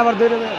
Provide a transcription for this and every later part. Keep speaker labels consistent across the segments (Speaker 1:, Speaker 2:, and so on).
Speaker 1: আবার ধরে না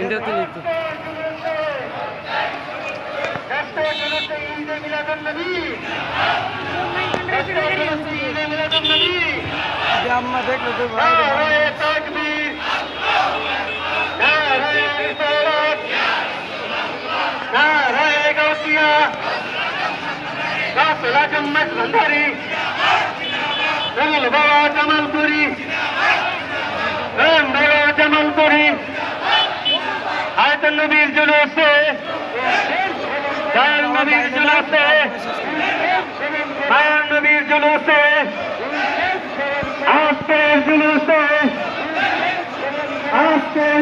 Speaker 1: ইন্ডিয়াতে লিখতো আম্মা দেখল তো। ভণ্ডারী বাবা জামালপুরি বাবা জামালপুরি নবীর জন্য আছে। দয়াল নবীর জন্য আছে। নবীর জন্য আছে। আজকের জন্য আছে। আজকের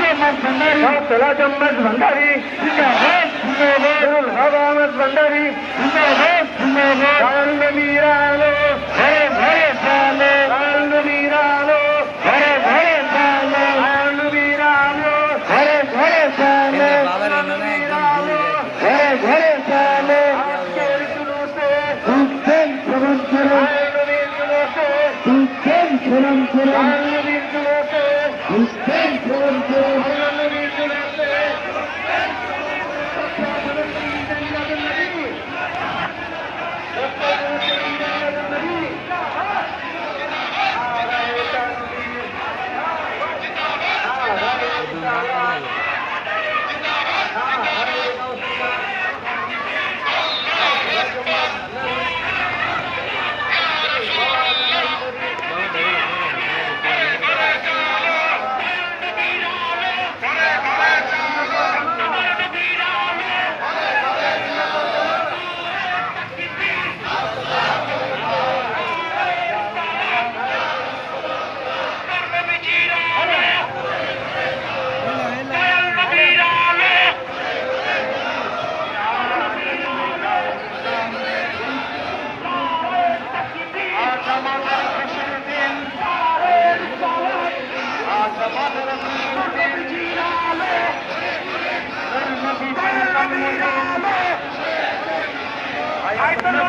Speaker 1: जम्मस भंडारी भंडारी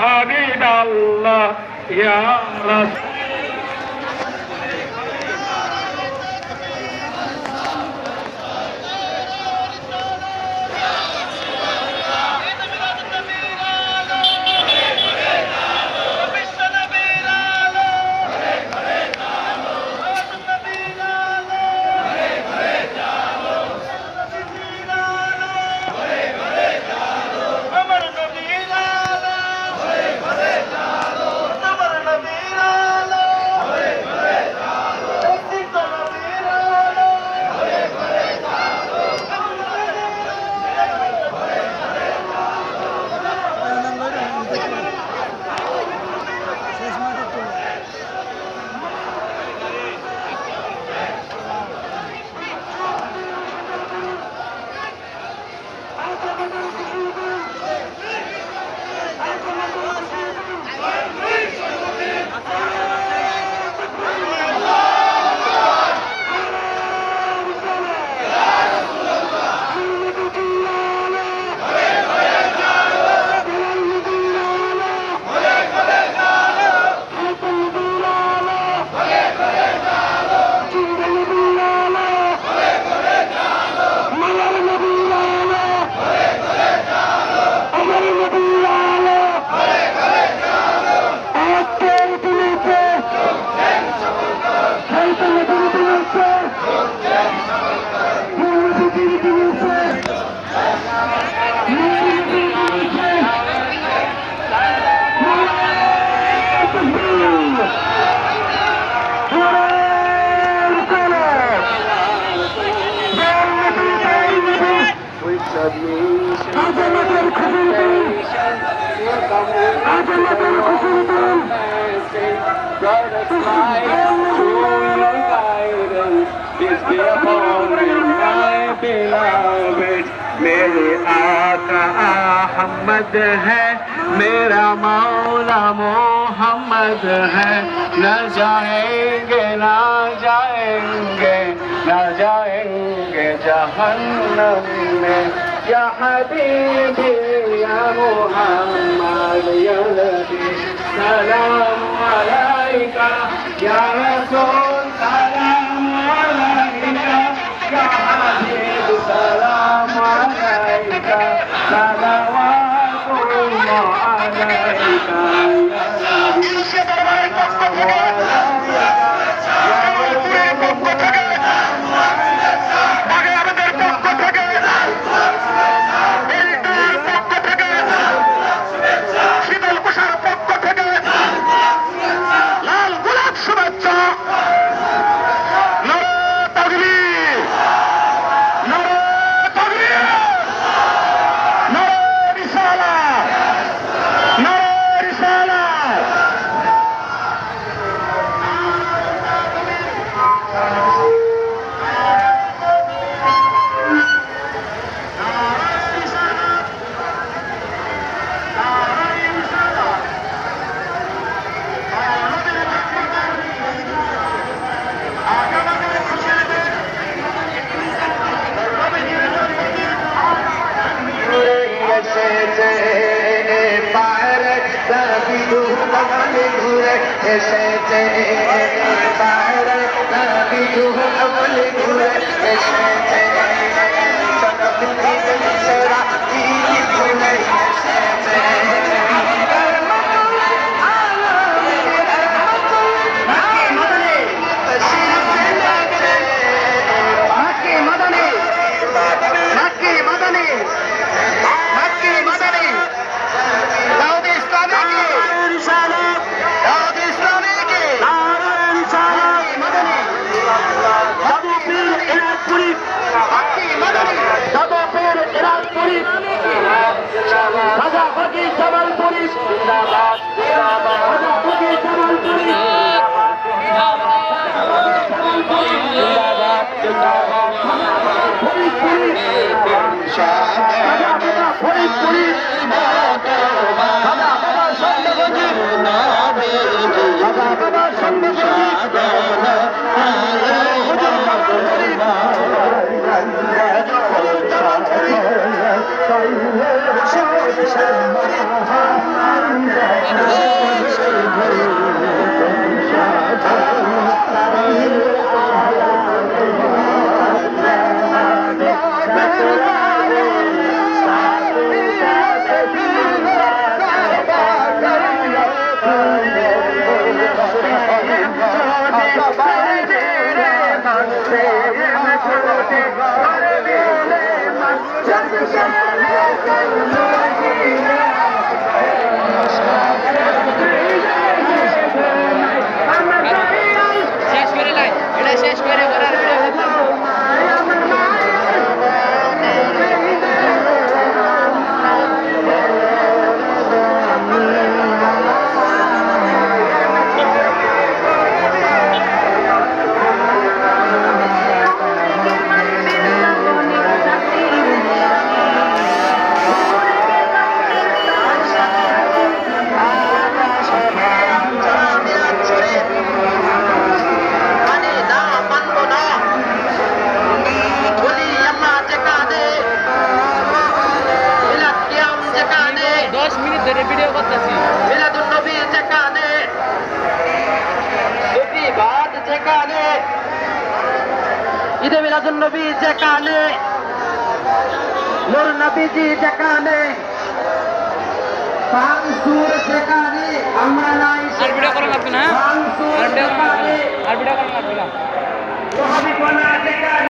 Speaker 1: হাবিব আল্লাহ ইয়া রাসূল। میرے آقا احمد ہے، میرا مولا محمد ہے، نہ جائیں گے، نہ جائیں گے نہ جائیں گے جہنم میں، یا حبیبی یا محمد یا نبی سلام علیکہ، یا رسول سلام Salawatullah alayka
Speaker 2: أيها الأول
Speaker 1: সাদা Thank you.
Speaker 2: ঈদে মিলাদুলনবী যেখানে নূর নবীজি যেখানে পাঁচুর যেখানে আমরা নাই আর ভিডিও করা হ্যাঁ? লাগবে না
Speaker 3: আর ভিডিও করা লাগবে না।